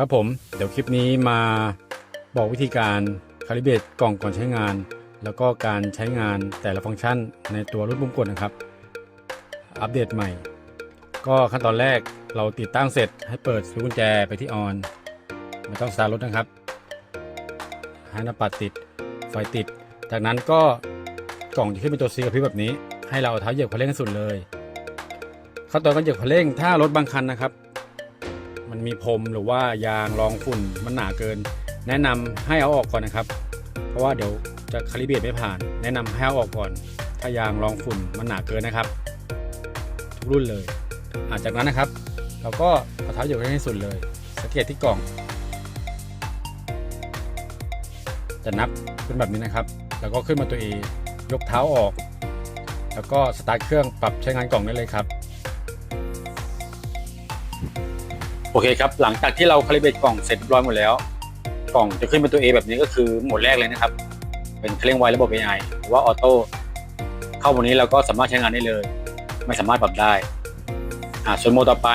ครับผมเดี๋ยวคลิปนี้มาบอกวิธีการคาลิเบตกล่องก่อนใช้งาน แล้วก็การใช้งานแต่ละฟังก์ชันในตัวรุ่นปุ่มกดนะครับ อัปเดตใหม่ ก็ขั้นตอนแรกเราติดตั้งเสร็จให้เปิดสวิตช์กุญแจไปที่ออนไม่ต้องสตาร์ทรถนะครับให้หน้าปัดติดไฟติด จากนั้นก็กล่องจะขึ้นเป็นตัวซีกับพริบแบบนี้ ให้เราเท้าเหยียบคันเร่งสุดเลยขั้นตอนการเหยียบคันเร่งถ้ารถบางคันนะครับ มันมีพรมหรือว่ายางรองฝุ่นมันหนาเกิน แนะนำให้เอาออกก่อนนะครับ เพราะว่าเดี๋ยวจะคาลิเบตไม่ผ่าน แนะนำให้เอาออกก่อน ถ้ายางรองฝุ่นมันหนาเกินนะครับ ทุกรุ่นเลยอะจากนั้นนะครับ เราก็เอาเท้าเหยียบให้สุดเลย สังเกตที่กล่อง จะนับเป็นแบบนี้นะครับ แล้วก็ขึ้นมาตัว A ยกเท้าออก แล้วก็สตาร์ทเครื่องปรับใช้งานกล่องได้เลยครับ โอเคครับ หลังจากที่เราคาลิเบรตกล่องเสร็จเรียบร้อยหมดแล้ว กล่องจะขึ้นเป็นตัว A แบบนี้ก็คือโหมดแรกเลยนะครับ เป็นเครื่องไวระบบ AI หรือว่าออโต้เข้าโหมดนี้เราก็สามารถใช้งานได้เลย ไม่สามารถปรับได้อ่าส่วนโหมดต่อไป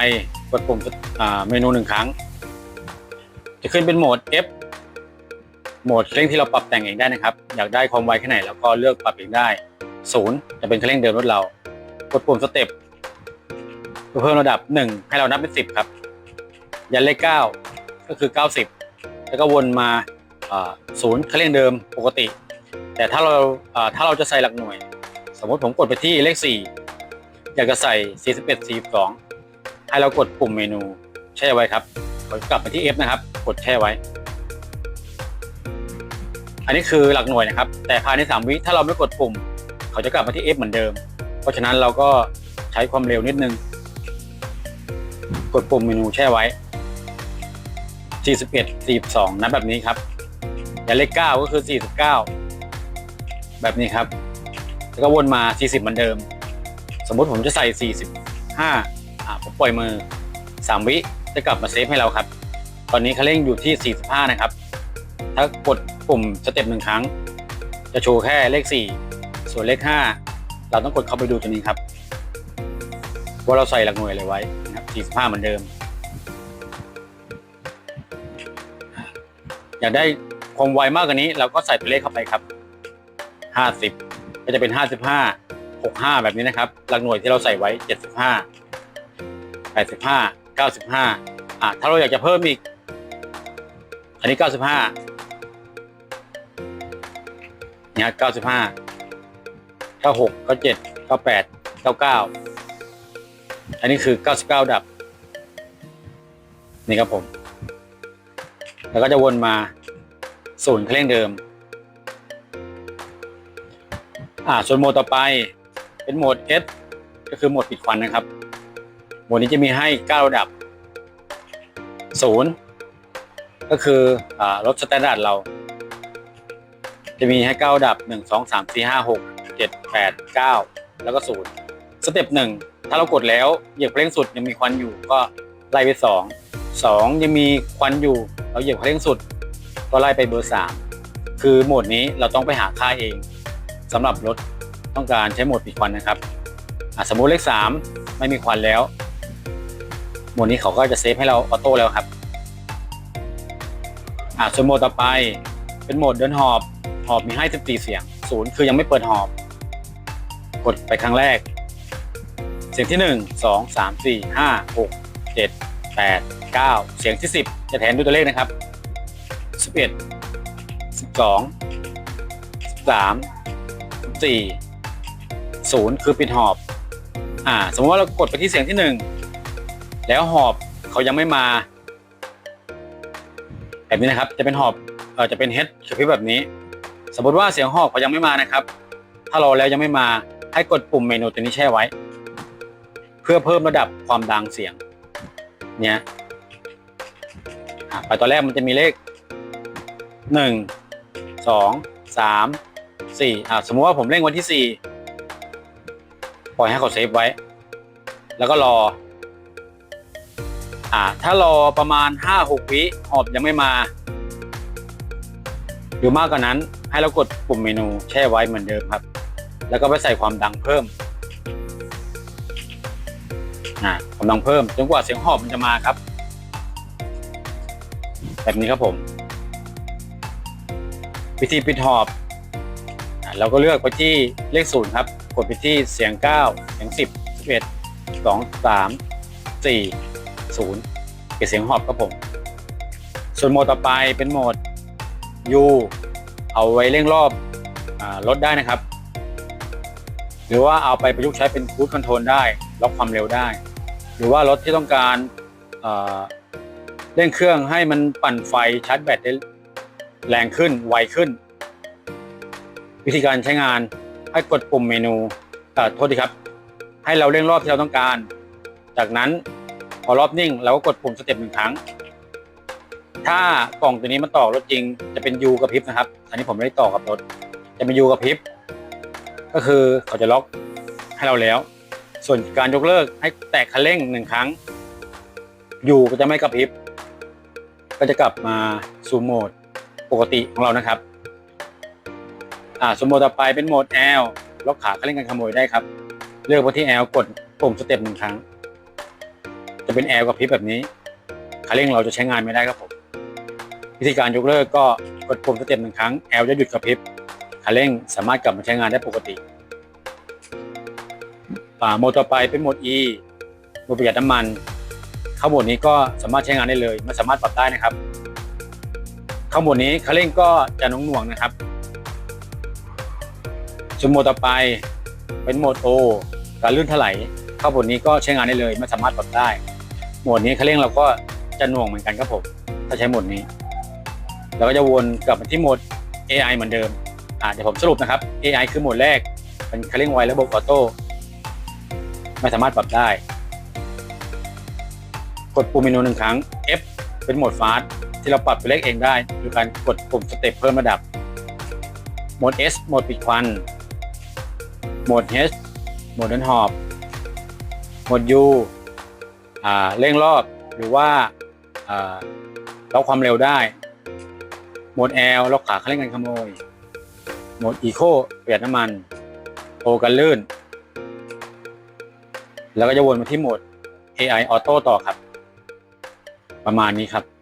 กดปุ่มอ่าเมนูหนึ่งครั้ง จะขึ้นเป็นโหมด F โหมดเครื่องที่เราปรับแต่งเองได้นะครับ อยากได้ความไวแค่ไหนแล้วก็เลือกปรับเองได้ศูนย์จะเป็นเครื่องเดิมรถเรา กดปุ่มสเต็ปเพื่อเพิ่มระดับ 1 ให้เรานับเป็น10 ครับ ยันเลข9ก็คือ 90 แล้วก็วนมาศูนย์เครื่องเดิมปกติ แต่ถ้าเราถ้าเราจะใส่หลักหน่วย สมมติผมกดไปที่เลข 4 อยากจะใส่ 41 42 ให้เรากดปุ่มเมนูแช่ไว้ครับกลับไปที่ F นะครับ กดแช่ไว้ อันนี้คือหลักหน่วยนะครับ แต่ภายใน 3 วิถ้าเราไม่กดปุ่ม เขาจะกลับมาที่ F เหมือนเดิม เพราะฉะนั้นเราก็ใช้ความเร็วนิดนึง กดปุ่มเมนูแช่ไว้ 41 42นับแบบนี้ครับอย่าเลข9ก็คือ 49 แบบนี้ครับ แล้วก็วนมา 40 เหมือนเดิม สมมุติผมจะใส่ 45อ่าผมปล่อยมือ 3 วิจะกลับมาเซฟให้เราครับ ตอนนี้คันเร่งอยู่ที่ 45 นะครับ ถ้ากดปุ่มสเต็ปหนึ่งครั้ง จะโชว์แค่เลข 4 ส่วนเลข 5 เราต้องกดเข้าไปดูตัวนี้ครับ ว่าเราใส่หลักหน่วยอะไรไว้นะครับ45 เหมือนเดิม อยากได้ความไวมากกว่านี้ เราก็ใส่ตัวเลขเข้าไปครับ 50 ก็จะเป็น 55 65 แบบนี้นะครับ หลักหน่วยที่เราใส่ไว้ 75 85 95 อะถ้าเราอยากจะเพิ่มอีก อันนี้ 95เนี่ย95 96 97 98 99 อันนี้คือ 99 ดับ นี่ครับผม แล้วก็จะวนมาศูนย์เครื่องเดิม อ่า ส่วนโหมดต่อไปเป็นโหมด S ก็คือโหมดปิดควันนะครับ โหมดนี้จะมีให้ 9 ระดับ 0 ก็คืออ่ารถสแตนดาร์ดเรา จะมีให้ 9 ระดับ 1 2 3 4 5 6 7 8 9 แล้วก็ 0 สเต็ป1ถ้าเรากดแล้วเหยียบเร่งสุดยังมีควันอยู่ก็ไล่ไป 2 2 ยังมีควันอยู่ เราเหยียบเร่งสุดก็ไล่ไปเบอร์ 3 คือโหมดนี้เราต้องไปหาค่าเองสำหรับรถต้องการใช้โหมดปิดควันนะครับสมมุติเลข 3 ไม่มีควันแล้ว โหมดนี้เขาก็จะเซฟให้เราออโต้แล้วครับส่วนโหมดต่อไปเป็นโหมดเดินหอบหอบมีให้14เสียงศูนย์คือยังไม่เปิดหอบ กดไปครั้งแรก เสียงที่ 1 2 3 4 5 6 7 8 9 เสียงที่ 10 จะแทนด้วยตัวเลขนะครับ11 12 13 14 0คือปิดหอบ อ่า สมมติว่าเรากดไปที่เสียงที่1แล้วหอบเขายังไม่มาแบบนี้นะครับ จะเป็นหอบเออจะเป็นเฮดคือพิบแบบนี้ สมมติว่าเสียงหอบเขายังไม่มานะครับ ถ้ารอแล้วยังไม่มาให้กดปุ่มเมนูตัวนี้แช่ไว้ เพื่อเพิ่มระดับความดังเสียง เนี่ย ไปตอนแรกมันจะมีเลขหนึ่งสองสามสี่อะสมมติว่าผมเร่งวันที่สี่ปล่อยให้เขาเซฟไว้ แล้วก็รอ อ่า ถ้ารอประมาณห้าหกวิหอบยังไม่มา หรือมากกว่านั้นให้เรากดปุ่มเมนูแช่ไว้เหมือนเดิมครับ แล้วก็ไปใส่ความดังเพิ่มอ่าความดังเพิ่มจนกว่าเสียงหอบมันจะมาครับ แบบนี้ครับผม วิธีปิดหอบเราก็เลือกไปที่เลขศูนย์ครับ กดไปที่เสียง 9 เสียง 10 11 2 3 4 0เก็บเสียงหอบครับผม ส่วนโหมดต่อไปเป็นโหมด U เอาไว้เร่งรอบอลดได้นะครับ หรือว่าเอาไปประยุกต์ใช้เป็นคูดคอนโทรลได้ล็อกความเร็วได้ หรือว่ารถที่ต้องการ เอ่อเร่งเครื่องให้มันปั่นไฟชาร์จแบตได้แรงขึ้นไวขึ้น วิธีการใช้งานให้กดปุ่มเมนูเอ่อโทษทีครับ ให้เราเร่งรอบที่เราต้องการ จากนั้นพอรอบนิ่งเราก็กดปุ่มสเต็ปหนึ่งครั้ง ถ้ากล่องตัวนี้มันต่อรถจริง จะเป็น U กระพริบนะครับ อันนี้ผมไม่ได้ต่อกับรถ จะเป็น U กระพริบ ก็คือเขาจะล็อกให้เราแล้ว ส่วนการยกเลิกให้แตะคันเร่งหนึ่งครั้ง U ก็จะไม่กระพริบ ก็จะกลับมาสู่โหมดปกติของเรานะครับ อ่าสมโหมดต่อไปเป็นโหมด L ล็อกขาคันเร่งการขโมยได้ครับ เลือกไปที่ L กดปุ่มสเต็ปหนึ่งครั้ง จะเป็น L กระพริบแบบนี้คันเร่งเราจะใช้งานไม่ได้ครับผม วิธีการยกเลิกก็กดปุ่มสเต็ปหนึ่งครั้ง L จะหยุดกระพริบคันเร่งสามารถกลับมาใช้งานได้ปกติอ่าโหมดต่อไปเป็นโหมด E โหมดประหยัดน้ำมัน ข้าโหมดนี้ก็สามารถใช้งานได้เลยไม่สามารถปรับได้นะครับ ข้าโหมดนี้คันเร่งก็จะหน่วงๆนะครับส่วนโหมดต่อไปเป็นโหมด O การลื่นถลายข้าโหมดนี้ก็ใช้งานได้เลยไม่สามารถปรับได้ โหมดนี้คันเร่งเราก็จะหน่วงเหมือนกันครับผมถ้าใช้โหมดนี้เราก็จะวนกลับมาที่โหมด AI เหมือนเดิมอ่าเดี๋ยวผมสรุปนะครับ AI คือโหมดแรกเป็นคันเร่งไวระบบออโต้ไม่สามารถปรับได้ กดปุ่มเมนูหนึ่งครั้ง F เป็นโหมดฟาสต์ที่เราปรับตัวเลขเองได้โดยการกดปุ่มสเต็ปเพิ่มระดับ โหมด S โหมดปิดควัน โหมด H โหมดเดินหอบ โหมด U อ่าเร่งรอบหรือว่าอ่าล็อกความเร็วได้ โหมด L ล็อกขาคันเร่งการขโมย โหมด Eco ประหยัดน้ำมัน โอกันลื่น แล้วก็จะวนมาที่โหมด AI Auto ต่อครับ ประมาณนี้ครับ